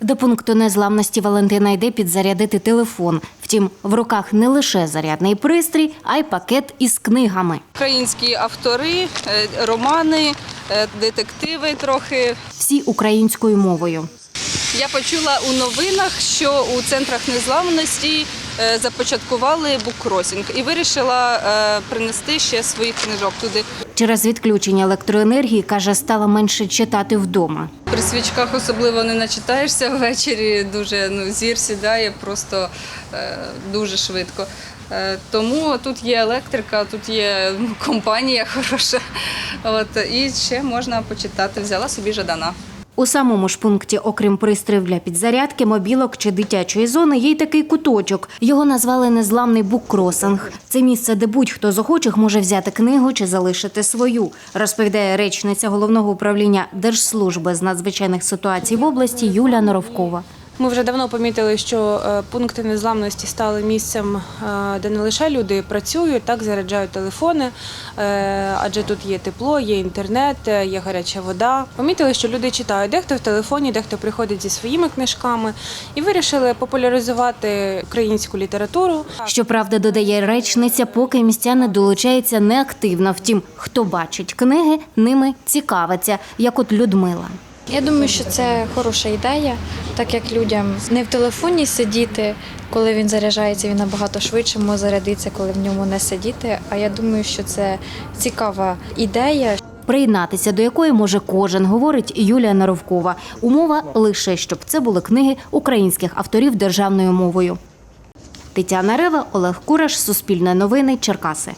До пункту незламності Валентина йде підзарядити телефон. Втім, в руках не лише зарядний пристрій, а й пакет із книгами. Українські автори, е, романи, е, детективи трохи. Всі українською мовою. Я почула у новинах, що у центрах незламності е, започаткували буккросінг і вирішила принести ще своїх книжок туди. Через відключення електроенергії каже, стала менше читати вдома. Свічках особливо не начитаєшся ввечері. Дуже ну, зір сідає просто е, дуже швидко. Е, тому тут є електрика, тут є компанія хороша. От, і ще можна почитати. Взяла собі Жадана. У самому ж пункті, окрім пристроїв для підзарядки, мобілок чи дитячої зони, є й такий куточок. Його назвали незламний буккросинг. Це місце, де будь-хто з охочих може взяти книгу чи залишити свою, розповідає речниця головного управління Держслужби з надзвичайних ситуацій в області Юля Норовкова. Ми вже давно помітили, що е, пункти незламності стали місцем, е, де не лише люди працюють, так заряджають телефони, е, адже тут є тепло, є інтернет, є гаряча вода. Помітили, що люди читають, дехто в телефоні, дехто приходить зі своїми книжками і вирішили популяризувати українську літературу. Щоправда, додає речниця, поки містяни долучаються неактивно. Втім, хто бачить книги, ними цікавиться, як от Людмила. Я думаю, що це хороша ідея, так як людям не в телефоні сидіти, коли він заряджається, він набагато швидше може зарядитися, коли в ньому не сидіти. А я думаю, що це цікава ідея. Приєднатися до якої може кожен, говорить Юлія Наровкова. Умова лише щоб це були книги українських авторів державною мовою. Тетяна Рева, Олег Кураш, Суспільне новини, Черкаси.